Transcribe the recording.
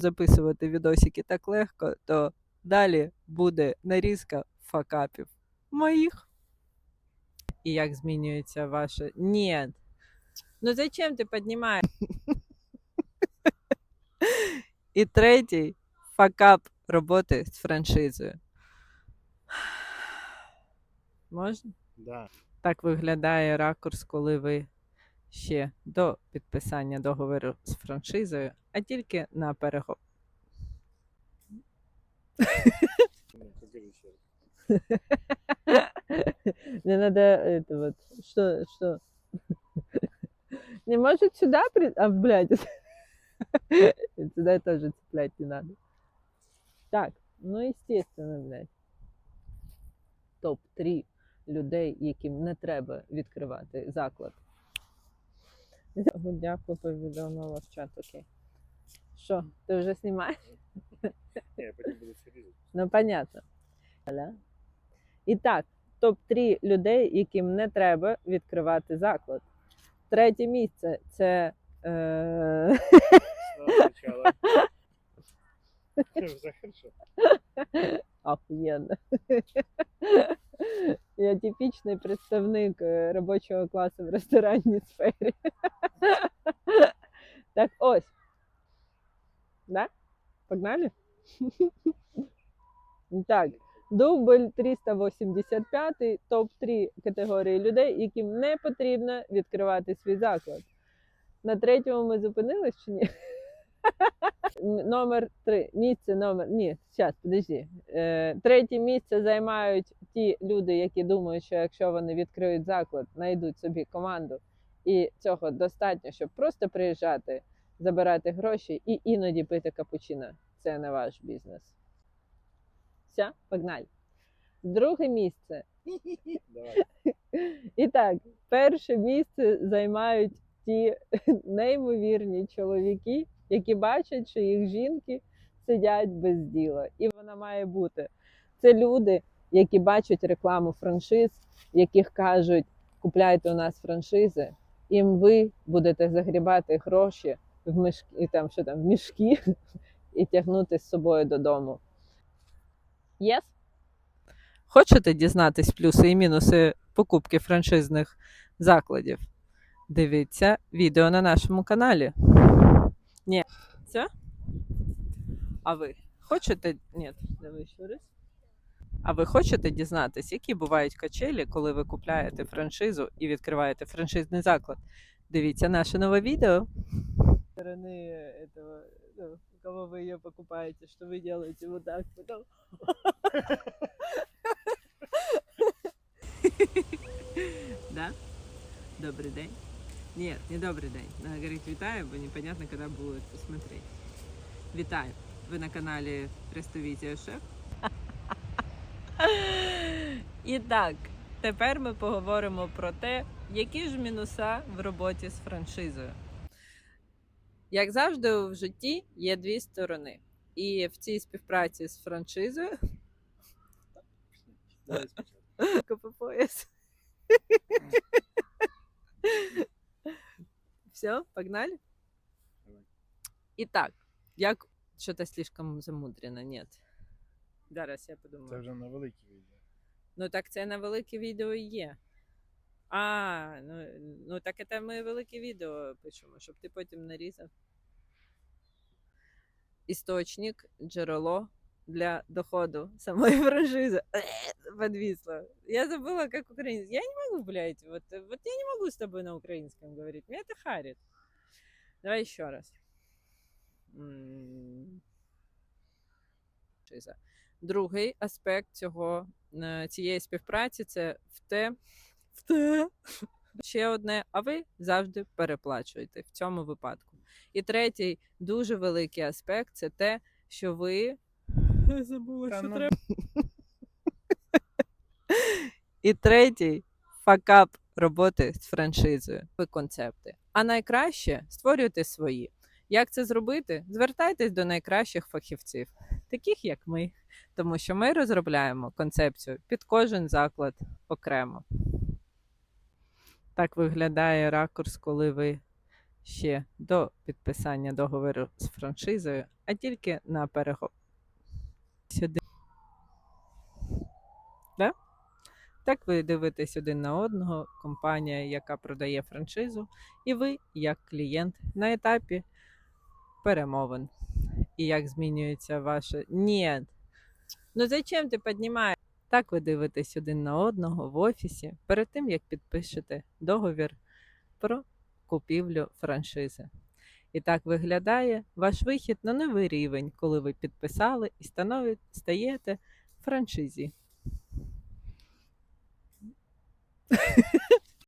записувати відосики так легко, то далі буде нарізка факапів моїх. І як змінюється ваше. Ні. Ну зачем ти піднімаєш? І третій факап роботи з франшизою. Можна? Да. Так виглядає ракурс, коли ви ще до підписання договору з франшизою, а тільки на перего... Покажи ще раз. Не надо это вот. Что, что? Не может сюда при... А, блядь. Сюда тоже цеплять не надо. Так, ну естественно, блядь. Топ-3 людей, яким не треба відкривати заклад. Дякую, повідомила в чат, окей. Що, ти вже знімаєш? Ні, потім буду це різати. Ну, понятно. І так, топ-3 людей, яким не треба відкривати заклад. Третє місце це. Е... Охуєнно. Я типічний представник е, робочого класу в ресторанній сфері. Так ось. Да? Погнали? Так, дубль 385, топ-3 категорії людей, яким не потрібно відкривати свій заклад. На третьому ми зупинились чи ні? Номер три. Місце номер. Ні, зараз, подожди. Е, третє місце займають ті люди, які думають, що якщо вони відкриють заклад, знайдуть собі команду, і цього достатньо, щоб просто приїжджати, забирати гроші і іноді пити капучино. Це не ваш бізнес. Все, погнали. Друге місце. Давай. І так, перше місце займають ті неймовірні чоловіки, які бачать, що їх жінки сидять без діла. І вона має бути. Це люди, які бачать рекламу франшиз, яких кажуть, купляйте у нас франшизи, і ви будете загрібати гроші в мішки, там, що там, в мішки і тягнути з собою додому. Yes? Хочете дізнатись плюси і мінуси покупки франшизних закладів? Дивіться відео на нашому каналі. Ні. Це? А ви хочете. Ні, давай ще раз. А ви хочете дізнатись, які бувають качелі, коли ви купляєте франшизу і відкриваєте франшизний заклад? Дивіться наше нове відео Сторони этого, ну, у кого вы ее покупаете, что вы делаете вот так потом. Да? Добрий день. Нет, не добрий день. Надо говорить вітаю, бо непонятно, когда будут смотреть. Вітаю. Ви на каналі Престовітія Шеф. І так, тепер ми поговоримо про те, які ж мінуса в роботі з франшизою. Як завжди, в житті є дві сторони. І в цій співпраці з франшизою. КППС. Все, погнали? Давай. Итак, як что-то слишком замудрено, нет. Зараз я Це вже на великі відео. Ну так це на велике відео і є. А, ну, ну так це ми велике відео пишемо, щоб ти потім нарізав. Істочник, джерело для доходу самої франшизи. Подвисло. Я забыла, как украинский. Я не могу, блядь, вот, вот я не могу с тобой на украинском говорить. Меня это харит. Давай еще раз. Другий аспект цього, е, цієї співпраці це в те, в те. Ще одне, а ви завжди переплачуєте в цьому випадку. І третій дуже великий аспект це те, що ви. Я забула, що ну. треба. І третій факап роботи з франшизою. Ви концепти. А найкраще створюйте свої. Як це зробити? Звертайтесь до найкращих фахівців, таких як ми, тому що ми розробляємо концепцію під кожен заклад окремо. Так виглядає ракурс, коли ви ще до підписання договору з франшизою, а тільки на переговор. Сюди. Да? Так ви дивитесь один на одного, компанія, яка продає франшизу, і ви, як клієнт, на етапі перемовин. І як змінюється ваше. Ні. Ну зачем ти піднімаєш? Так ви дивитесь один на одного в офісі перед тим, як підпишете договір про купівлю франшизи. І так виглядає ваш вихід на новий рівень, коли ви підписали і стаєте франшизі.